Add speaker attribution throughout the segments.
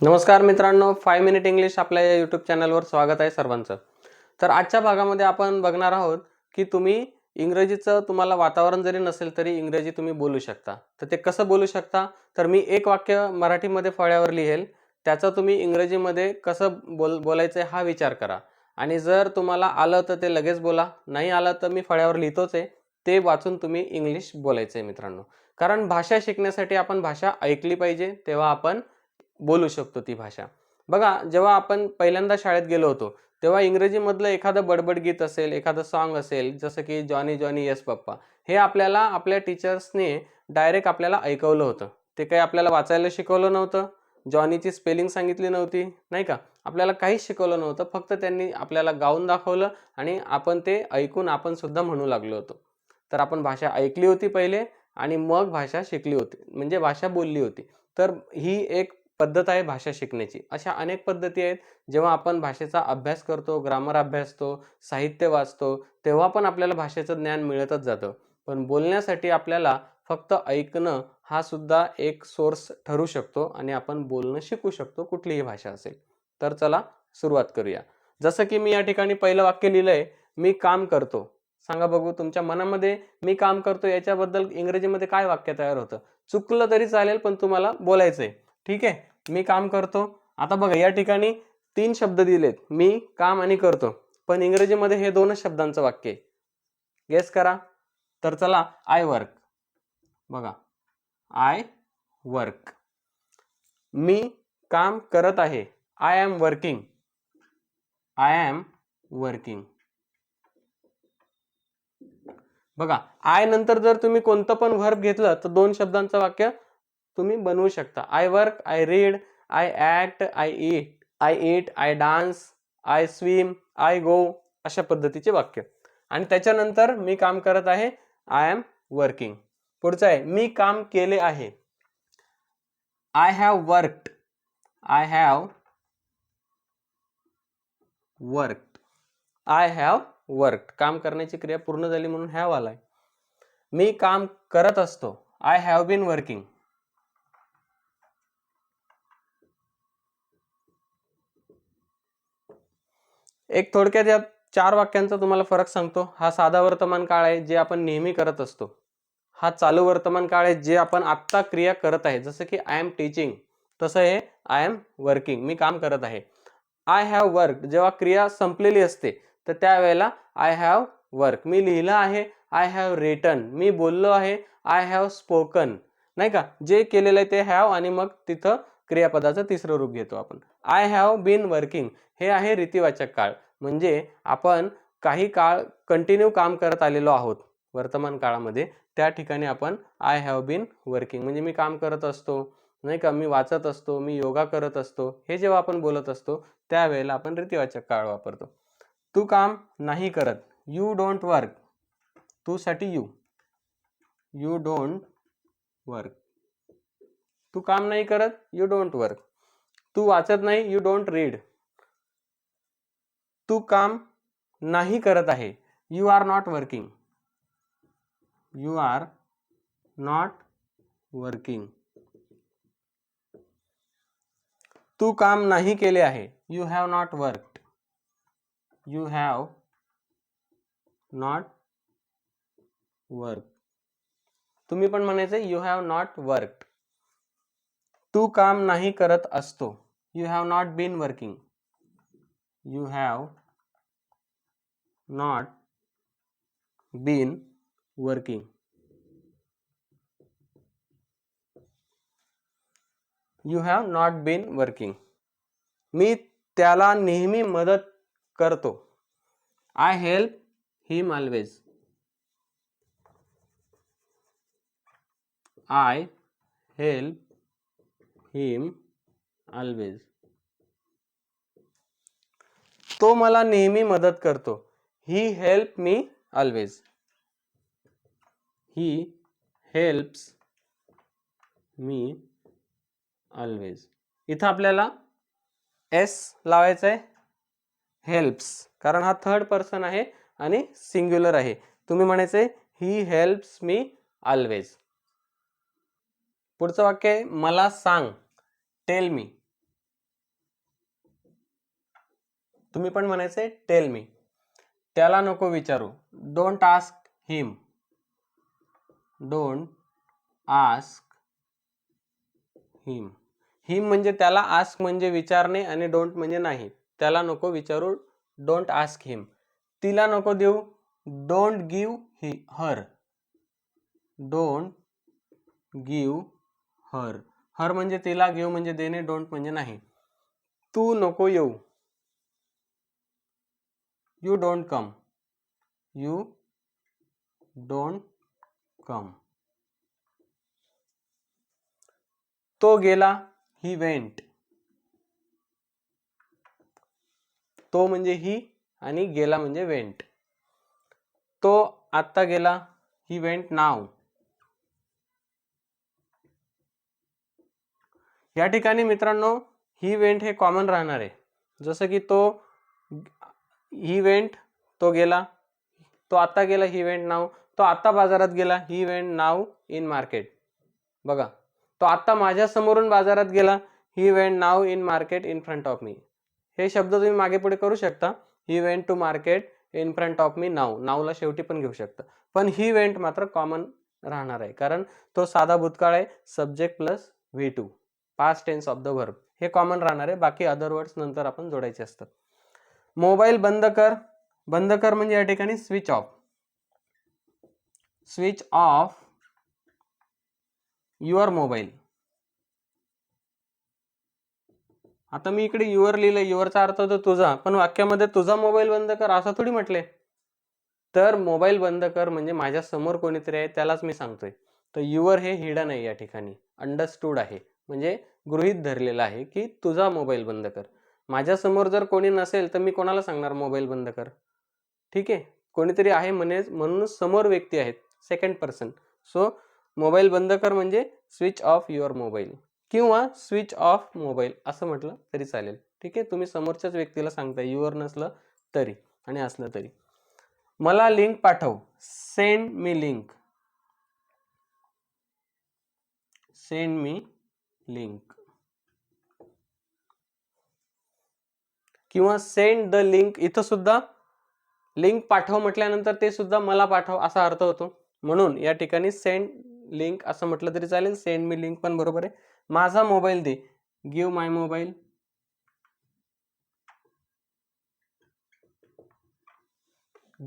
Speaker 1: नमस्कार मित्रांनो five minute English आपल्या या यूट्यूब चॅनलवर स्वागत आहे सर्वांचं. तर आजच्या भागामध्ये आपण बघणार आहोत की तुम्ही इंग्रजीचं तुम्हाला वातावरण जरी नसेल तरी इंग्रजी तुम्ही बोलू शकता. तर ते कसं बोलू शकता? तर मी एक वाक्य मराठीमध्ये फळ्यावर लिहेल. त्याचं तुम्ही इंग्रजीमध्ये कसं बोल बोलायचं आहे हा विचार करा. आणि जर तुम्हाला आलं तर ते लगेच बोला. नाही आलं तर मी फळ्यावर लिहितोच आहे. ते वाचून तुम्ही इंग्लिश बोलायचं आहे मित्रांनो. कारण भाषा शिकण्यासाठी आपण भाषा ऐकली पाहिजे तेव्हा आपण बोलू शकतो ती भाषा. बघा जेव्हा आपण पहिल्यांदा शाळेत गेलो होतो तेव्हा इंग्रजीमधलं एखादं बडबड गीत असेल एखादं सॉन्ग असेल जसं की जॉनी जॉनी यस पप्पा हे आपल्याला आपल्या टीचर्सने डायरेक्ट आपल्याला ऐकवलं होतं. ते काही आपल्याला वाचायला शिकवलं नव्हतं जॉनीची स्पेलिंग सांगितली नव्हती नाही का? आपल्याला काहीच शिकवलं नव्हतं फक्त त्यांनी आपल्याला गाऊन दाखवलं आणि आपण ते ऐकून आपण सुद्धा म्हणू लागलो होतो. तर आपण भाषा ऐकली होती पहिले आणि मग भाषा शिकली होती म्हणजे भाषा बोलली होती. तर ही एक पद्धत आहे भाषा शिकण्याची. अशा अनेक पद्धती आहेत. जेव्हा आपण भाषेचा अभ्यास करतो ग्रामर अभ्यासतो साहित्य वाचतो तेव्हा पण आपल्याला भाषेचं ज्ञान मिळतच जातं. पण बोलण्यासाठी आपल्याला फक्त ऐकणं हा सुद्धा एक सोर्स ठरू शकतो आणि आपण बोलणं शिकू शकतो कुठलीही भाषा असेल. तर चला सुरुवात करूया. जसं की मी या ठिकाणी पहिलं वाक्य लिहिलं आहे मी काम करतो. सांगा बघू तुमच्या मनामध्ये मी काम करतो याच्याबद्दल इंग्रजीमध्ये काय वाक्य तयार होतं? चुकलं तरी चालेल पण तुम्हाला बोलायचं आहे ठीक आहे? मी काम करतो. आता बघा या ठिकाणी तीन शब्द दिलेत. मी काम आणि करतो. पण इंग्रजीमध्ये हे दोनच शब्दांचं वाक्य आहे. गेस करा. तर चला आय वर्क बघा. आय वर्क मी काम करत आहे. I am working I am working बघा आय नंतर जर तुम्ही कोणतं पण व्हर्ब घेतलं तर दोन शब्दांचं वाक्य तुम्ही बनवू शकता. I work I read I act I eat I eat I dance I swim I go अशा पद्धतीचे वाक्य. आणि त्याच्यानंतर मी काम करत आहे आय एम वर्किंग पुढचं आहे मी काम केले आहे. I have worked I have worked I have worked काम करण्याची क्रिया पूर्ण झाली म्हणून हॅव आलाय. मी काम करत असतो. आय हॅव बीन वर्किंग एक थोडक्यात या चार वाक्यांचा तुम्हाला फरक सांगतो. हा साधा वर्तमान काळ आहे जे आपण नेहमी करत असतो. हा चालू वर्तमान काळ आहे जे आपण आत्ता क्रिया करत आहे. जसं की आय एम टीचिंग तसं हे आय एम वर्किंग मी काम करत आहे. आय हॅव वर्क जेव्हा क्रिया संपलेली असते तर त्यावेळेला आय हॅव वर्क मी लिहिलं आहे आय हॅव रिटन मी बोललो आहे आय हॅव स्पोकन नाही का? जे केलेलं आहे ते हॅव आणि मग तिथं क्रियापदाचं तिसरं रूप घेतो आपण. आय हॅव बीन वर्किंग हे आहे रीतिवाचक काळ. म्हणजे आपण काही काळ कंटिन्यू काम करत आलेलो आहोत वर्तमान काळामध्ये त्या ठिकाणी आपण आय हॅव बीन वर्किंग म्हणजे मी काम करत असतो नाही का? मी वाचत असतो मी योगा करत असतो हे जेव्हा आपण बोलत असतो त्यावेळेला आपण रीतिवाचक काळ वापरतो. तू काम नाही करत. यू डोंट वर्क तू साठी यू यू डोंट वर्क तू काम नाही करत यू डोंट वर्क तू वाचत नाही यू डोंट रीड तू काम नाही करत आहे. You are not working you are not working तू काम नाही केले आहे. You have not worked you have not work तुम्ही पण म्हणायचं यू हॅव नॉट वर्कड तू काम नाही करत असतो. You have not been working you have not been working you have not been working मी त्याला नेहमी मदत करतो. I help him always I help him always तो मला नेहमी मदत करतो. He help me always he helps me always इथं आपल्याला एस लावायचं आहे हेल्प्स कारण हा थर्ड पर्सन आहे आणि सिंग्युलर आहे. तुम्ही म्हणायचं आहे ही हेल्प्स मी ऑलवेज पुढचं वाक्य आहे मला सांग. टेल मी तुम्ही पण म्हणायचे टेल मी त्याला नको विचारू. Don't ask him don't ask him him म्हणजे त्याला आस्क म्हणजे विचारणे आणि डोंट म्हणजे नाही. त्याला नको विचारू डोंट आस्क हिम तिला नको देऊ don't give he her don't give her her म्हणजे तिला गिव म्हणजे देणे डोंट म्हणजे नाही. तू नको येऊ. You don't come you don't come तो गेला ही वेंट तो म्हणजे ही आणि गेला म्हणजे वेंट तो आत्ता गेला ही वेंट नाव या ठिकाणी मित्रांनो ही वेंट हे कॉमन राहणार आहे. जसं की तो ही वेंट तो गेला. तो आत्ता गेला ही वेंट नाव तो आत्ता बाजारात गेला he went now in market बघा. तो आत्ता माझ्या समोरून बाजारात गेला he went now in market in front of me हे शब्द तुम्ही मागे पुढे करू शकता. He went to market in front of me now नावला शेवटी पण घेऊ शकता. पण ही वेंट मात्र कॉमन राहणार आहे. कारण तो साधा भूतकाळ आहे. Subject plus V two past tense of the verb हे कॉमन राहणार आहे. बाकी अदर वर्ड्स नंतर आपण जोडायचे असतात. मोबाईल बंद कर. बंद कर म्हणजे या ठिकाणी switch off switch off your mobile आता मी इकडे युअर लिहिलं युअरचा अर्थ होतो तुझा. पण वाक्यामध्ये तुझा मोबाईल बंद कर असं थोडी म्हटले. तर मोबाईल बंद कर म्हणजे माझ्यासमोर कोणीतरी आहे त्यालाच मी सांगतोय. तर युअर हे हिडन आहे या ठिकाणी. अंडरस्टूड आहे. म्हणजे गृहित धरलेलं आहे की तुझा मोबाईल बंद कर. माझ्यासमोर जर कोणी नसेल तर मी कोणाला सांगणार मोबाईल बंद कर? ठीक आहे? कोणीतरी आहे म्हणे म्हणून समोर व्यक्ती आहेत सेकंड पर्सन सो मोबाईल बंद कर म्हणजे स्विच ऑफ युअर मोबाईल किंवा स्विच ऑफ मोबाईल असं म्हटलं तरी चालेल. ठीक आहे? तुम्ही समोरच्याच व्यक्तीला सांगताय युअर नसलं तरी आणि असलं तरी. मला लिंक पाठव. Send me link send me link किंवा सेंड द लिंक इथं सुद्धा लिंक पाठव म्हटल्यानंतर ते सुद्धा मला पाठव असा अर्थ होतो. म्हणून या ठिकाणी सेंड लिंक असं म्हटलं तरी चालेल. सेंड मी लिंक पण बरोबर आहे. माझा mobile they. Give my mobile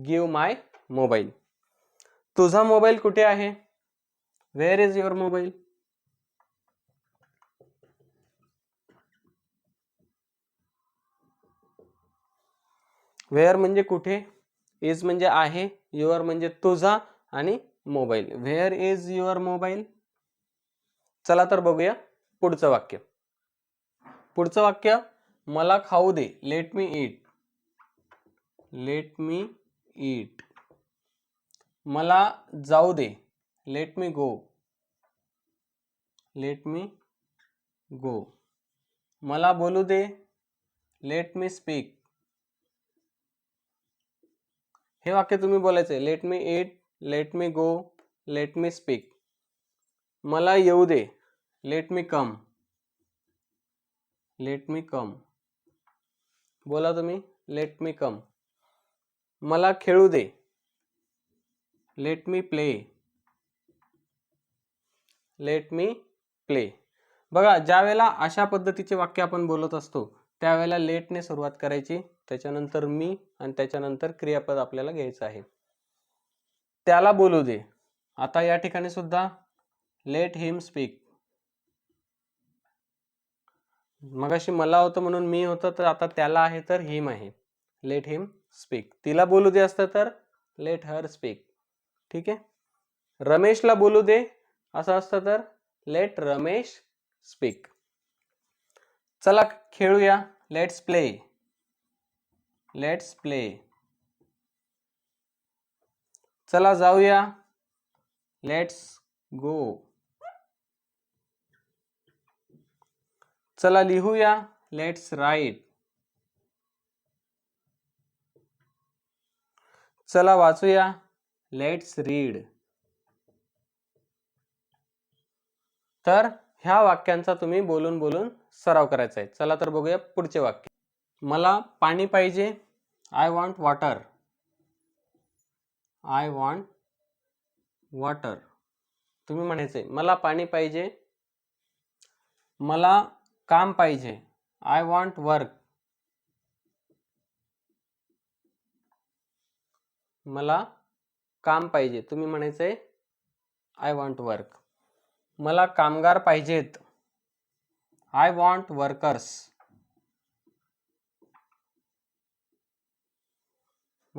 Speaker 1: give my mobile तुझा मोबाईल कुठे आहे? Where is your mobile where म्हणजे कुठे? इज म्हणजे आहे युअर म्हणजे तुझा आणि mobile. Where is your mobile? चला तर बघूया पुढचं वाक्य. पुढचं वाक्य मला खाऊ दे लेट मी ईट लेट मी ईट मला जाऊ दे let me go let me गो मला बोलू दे लेट मी स्पीक हे वाक्य तुम्ही बोलायचं आहे let me eat let me go let me speak मला येऊ दे. लेट मी कम लेट मी कम बोला तुम्ही. लेट मी कम मला खेळू दे. Let me play let me play बघा ज्या वेळेला अशा पद्धतीचे वाक्य आपण बोलत असतो त्यावेळेला लेटने सुरुवात करायची. त्याच्यानंतर मी आणि त्याच्यानंतर क्रियापद आपल्याला घ्यायचं आहे. त्याला बोलू दे. आता या ठिकाणी सुद्धा लेट हिम स्पीक मगाशी मला होतं म्हणून मी होतं तर आता त्याला आहे तर हिम आहे. लेट हिम स्पीक तिला बोलू दे असतं तर लेट हर स्पीक ठीक आहे? रमेशला बोलू दे. असं असतं तर लेट रमेश स्पीक चला खेळूया. लेट्स प्ले लेट्स प्ले चला जाऊया. लेट्स गो चला लिहूया. लेट्स राईट चला वाचूया. लेट्स रीड तर ह्या वाक्यांचा तुम्ही बोलून बोलून सराव करायचा आहे. चला तर बघूया पुढचे वाक्य. मला पाणी पाहिजे. I want water I want water तुम्ही म्हणायचे मला पाणी पाहिजे. मला काम पाहिजे. आय वॉन्ट वर्क मला काम पाहिजे. तुम्ही म्हणायचे आय वॉन्ट वर्क मला कामगार पाहिजेत. आय वॉन्ट वर्कर्स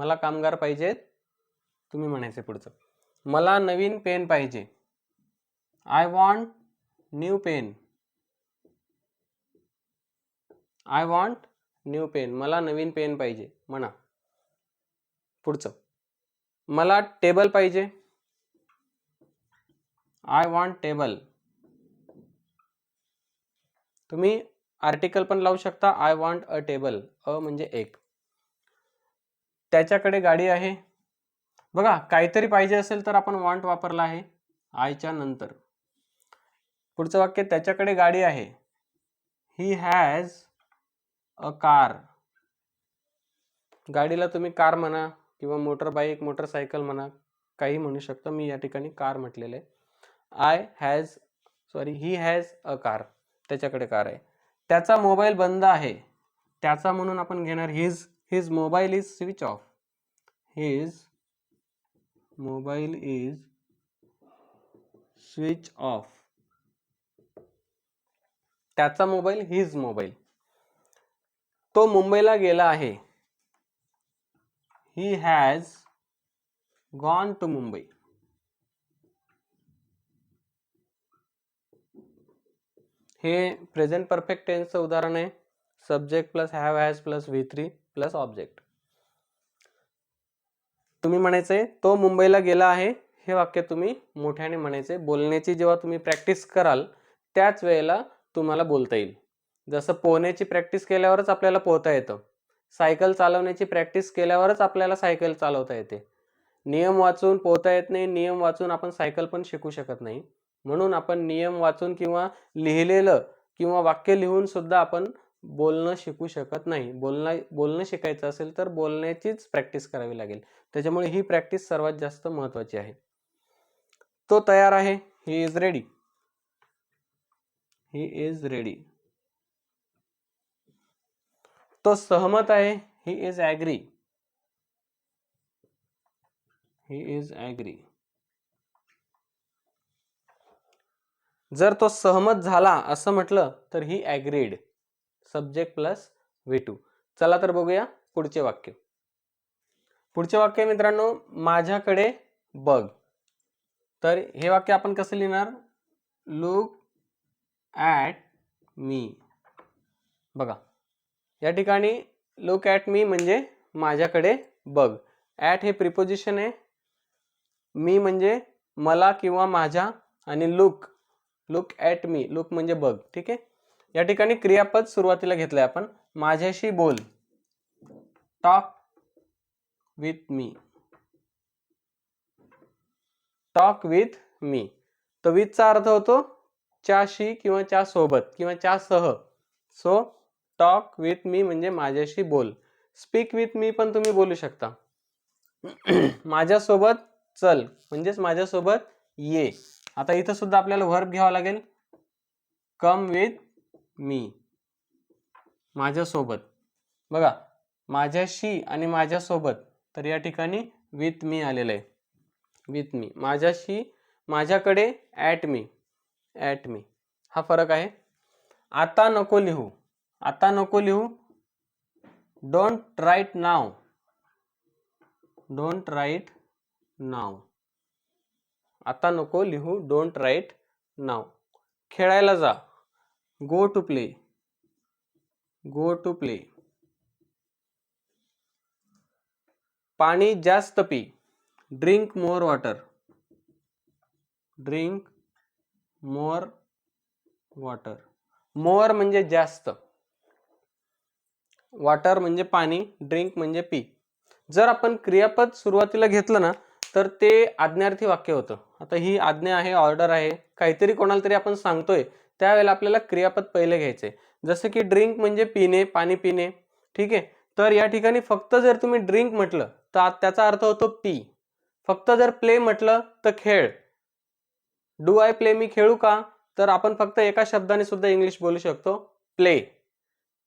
Speaker 1: मला कामगार पाहिजेत. तुम्ही म्हणायचे पुढचं. मला नवीन पेन पाहिजे. I want new pen I want new pen मला नवीन पेन पाहिजे. म्हणा. पुढचं. मला टेबल पाहिजे. आय वॉन्ट टेबल तुम्ही आर्टिकल पण लावू शकता. I want a table a म्हणजे एक. त्याच्याकडे गाडी आहे. बघा काहीतरी पाहिजे असेल तर आपण वॉन्ट वापरला आहे. आयच्या नंतर. पुढचं वाक्य त्याच्याकडे गाडी आहे. ही हॅज अ कार गाडीला तुम्ही कार म्हणा किंवा मोटर बाईक मोटरसायकल म्हणा काही म्हणू शकता. मी या ठिकाणी कार म्हटलेलं आहे. I has sorry he has a car त्याच्याकडे कार आहे. त्याचा मोबाईल बंद आहे. त्याचा म्हणून आपण घेणार his his mobile is switch off his mobile is switch off त्याचा मोबाईल हिज मोबाईल तो मुंबईला गेला आहे. He has gone to Mumbai हे प्रेझेंट परफेक्ट टेन्सचं उदाहरण आहे. Subject plus have has plus V three plus object. तुम्ही म्हणायचे तो मुंबईला गेला आहे हे वाक्य तुम्ही मोठ्याने म्हणायचे. बोलण्याची जेव्हा तुम्ही प्रॅक्टिस कराल त्याच वेळेला तुम्हाला बोलता येईल. जसं पोहण्याची प्रॅक्टिस केल्यावरच आपल्याला पोहता येतं. सायकल चालवण्याची प्रॅक्टिस केल्यावरच आपल्याला सायकल चालवता येते. नियम वाचून पोहता येत नाही नियम वाचून आपण सायकल पण शिकू शकत नाही. म्हणून आपण नियम वाचून किंवा लिहिलेलं किंवा वाक्य लिहून सुद्धा आपण बोलणं शिकू शकत नाही. बोलणं बोलणं शिकायचं असेल तर बोलण्याचीच प्रॅक्टिस करावी लागेल. त्याच्यामुळे ही प्रॅक्टिस सर्वात जास्त महत्त्वाची आहे. तो तयार आहे. He is ready he is ready तो सहमत आहे. He is agree he is agree जर तो सहमत झाला असं म्हटलं तर he agreed subject plus V two. चला तर बघूया पुढचे वाक्य. पुढचे वाक्य मित्रांनो माझ्याकडे बघ. तर हे वाक्य आपण कसं लिहिणार? लुक ॲट मी बघा. या ठिकाणी लुक ॲट मी म्हणजे माझ्याकडे बघ. ॲट हे प्रिपोजिशन आहे. मी म्हणजे मला किंवा माझ्या आणि look look at me look म्हणजे बघ. ठीक आहे? या ठिकाणी क्रियापद सुरुवातीला घेतलंय आपण. माझ्याशी बोल. Talk with me talk with me तर विथचा अर्थ होतो च्याशी किंवा च्या सोबत किंवा च्या सह. सो टॉक विथ मी म्हणजे माझ्याशी बोल. स्पीक विथ मी पण तुम्ही बोलू शकता. माझ्यासोबत चल म्हणजेच माझ्यासोबत ये. आता इथं सुद्धा आपल्याला व्हर्ब घ्यावा लागेल. Come with me. माझ्यासोबत. बघा माझ्याशी आणि माझ्यासोबत तर या ठिकाणी विथ मी आलेलं आहे. विथ मी माझ्याशी माझ्याकडे ॲट मी ॲट मी हा फरक आहे. आता नको लिहू. आता नको लिहू. Don't write now don't write now आता नको लिहू. डोंट राईट नाव खेळायला जा. Go to play go to play पाणी जास्त P. Drink more water drink more water more म्हणजे जास्त. वॉटर म्हणजे पाणी ड्रिंक म्हणजे पी. जर आपण क्रियापद सुरुवातीला घेतलं ना तर ते आज्ञार्थी वाक्य होतं. आता ही आज्ञा आहे ऑर्डर आहे. काहीतरी कोणाला तरी आपण सांगतोय त्यावेळेला आपल्याला क्रियापद पहिले घ्यायचे. जसं की ड्रिंक म्हणजे पिणे पाणी पिणे. ठीक आहे? तर या ठिकाणी फक्त जर तुम्ही ड्रिंक म्हटलं तर त्याचा अर्थ होतो पी फक्त जर प्ले म्हटलं तर खेळ. डू आय प्ले मी खेळू का? तर आपण फक्त एका शब्दाने सुद्धा इंग्लिश बोलू शकतो प्ले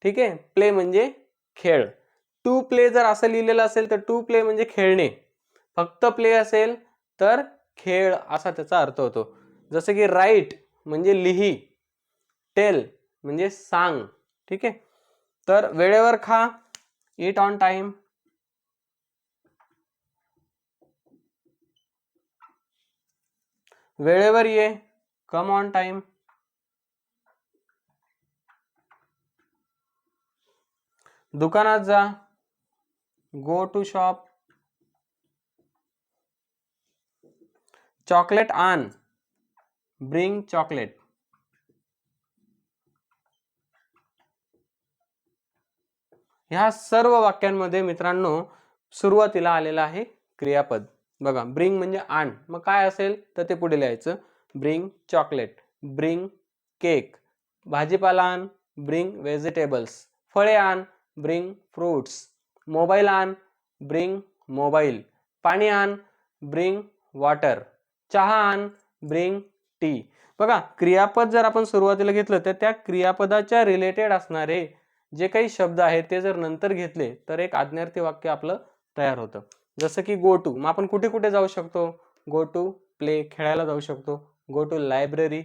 Speaker 1: ठीक आहे? प्ले म्हणजे खेळ. टू प्ले जर असं लिहिलेलं असेल तर टू प्ले म्हणजे खेळणे. फक्त प्ले असेल तर खेळ असा त्याचा अर्थ होतो. जसं की राईट म्हणजे लिही टेल म्हणजे सांग ठीक आहे? तर वेळेवर खा इट ऑन टाइम वेळेवर ये कम ऑन टाइम दुकानात जा गो टू शॉप चॉकलेट आण. Bring chocolate. ह्या सर्व वाक्यांमध्ये मित्रांनो सुरुवातीला आलेलं आहे क्रियापद. बघा ब्रिंग म्हणजे आण. मग काय असेल? तर ते पुढे लिहायचं. Bring chocolate. Bring cake. भाजीपाला आण. Bring vegetables. फळे आण. Bring fruits. मोबाईल आण. Bring mobile. पाणी आण. Bring water. चहा आण ब्रिंग टी. बघा क्रियापद जर आपण सुरुवातीला घेतलं तर त्या क्रियापदाच्या रिलेटेड असणारे जे काही शब्द आहेत ते जर नंतर घेतले तर एक आज्ञार्थी वाक्य आपलं तयार होतं. जसं की गो टू मग आपण कुठे कुठे जाऊ शकतो? गो टू प्ले खेळायला जाऊ शकतो. गो टू लायब्ररी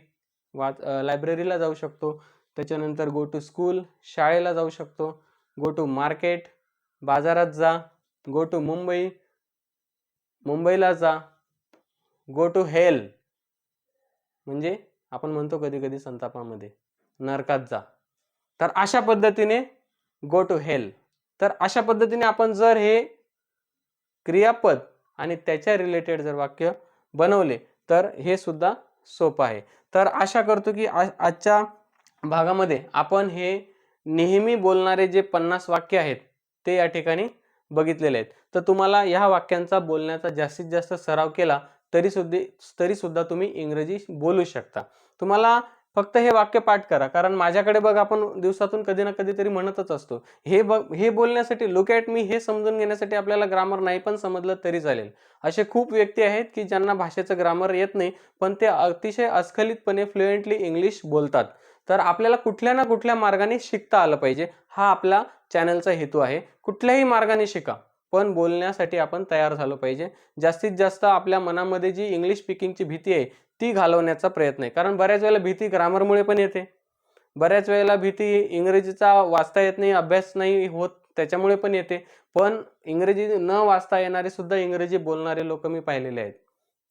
Speaker 1: वाच लायब्ररीला जाऊ शकतो. त्याच्यानंतर गो टू स्कूल शाळेला जाऊ शकतो. गो टू मार्केट बाजारात जा. गो टू मुंबई मुंबईला जा. गो टू हेल म्हणजे आपण म्हणतो कधी कधी संतापामध्ये. नरकात जा. तर अशा पद्धतीने गो टू हेल तर अशा पद्धतीने आपण जर हे क्रियापद आणि त्याच्या रिलेटेड जर वाक्य बनवले तर हे सुद्धा सोपं आहे. तर आशा करतो की आजच्या भागामध्ये आपण हे नेहमी बोलणारे जे पन्नास वाक्य आहेत ते या ठिकाणी बघितलेले आहेत. तर तुम्हाला ह्या वाक्यांचा बोलण्याचा जास्तीत जास्त सराव केला तरीसुद्धा तरीसुद्धा तुम्ही इंग्रजी बोलू शकता. तुम्हाला फक्त हे वाक्य पाठ करा कारण माझ्याकडे बघ आपण दिवसातून कधी ना कधीतरी म्हणतच असतो. हे बघ हे बोलण्यासाठी लुक ॲट मी हे समजून घेण्यासाठी आपल्याला ग्रामर नाही पण समजलं तरी चालेल. असे खूप व्यक्ती आहेत की ज्यांना भाषेचं ग्रामर येत नाही पण ते अतिशय अस्खलितपणे फ्लुएंटली इंग्लिश बोलतात. तर आपल्याला कुठल्या ना कुठल्या मार्गाने शिकता आलं पाहिजे हा आपला चॅनलचा हेतू आहे. कुठल्याही मार्गाने शिका. पण बोलण्यासाठी आपण तयार झालो पाहिजे. जास्तीत जास्त आपल्या मनामध्ये जी इंग्लिश स्पीकिंगची भीती आहे ती घालवण्याचा प्रयत्न आहे. कारण बऱ्याच वेळेला भीती ग्रामरमुळे पण येते. बऱ्याच वेळेला भीती इंग्रजीचा वाचता येत नाही अभ्यास नाही होत त्याच्यामुळे पण येते. पण इंग्रजी न वाचता येणारे सुद्धा इंग्रजी बोलणारे लोक मी पाहिलेले आहेत.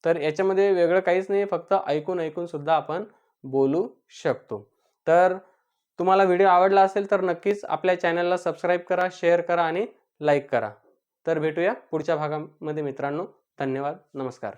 Speaker 1: तर याच्यामध्ये वेगळं काहीच नाही फक्त ऐकून ऐकून सुद्धा आपण बोलू शकतो. तर तुम्हाला व्हिडिओ आवडला असेल तर नक्कीच आपल्या चॅनलला सबस्क्राईब करा शेअर करा आणि लाईक करा. तर भेटूया पुढच्या भागामध्ये मित्रांनो. धन्यवाद. नमस्कार.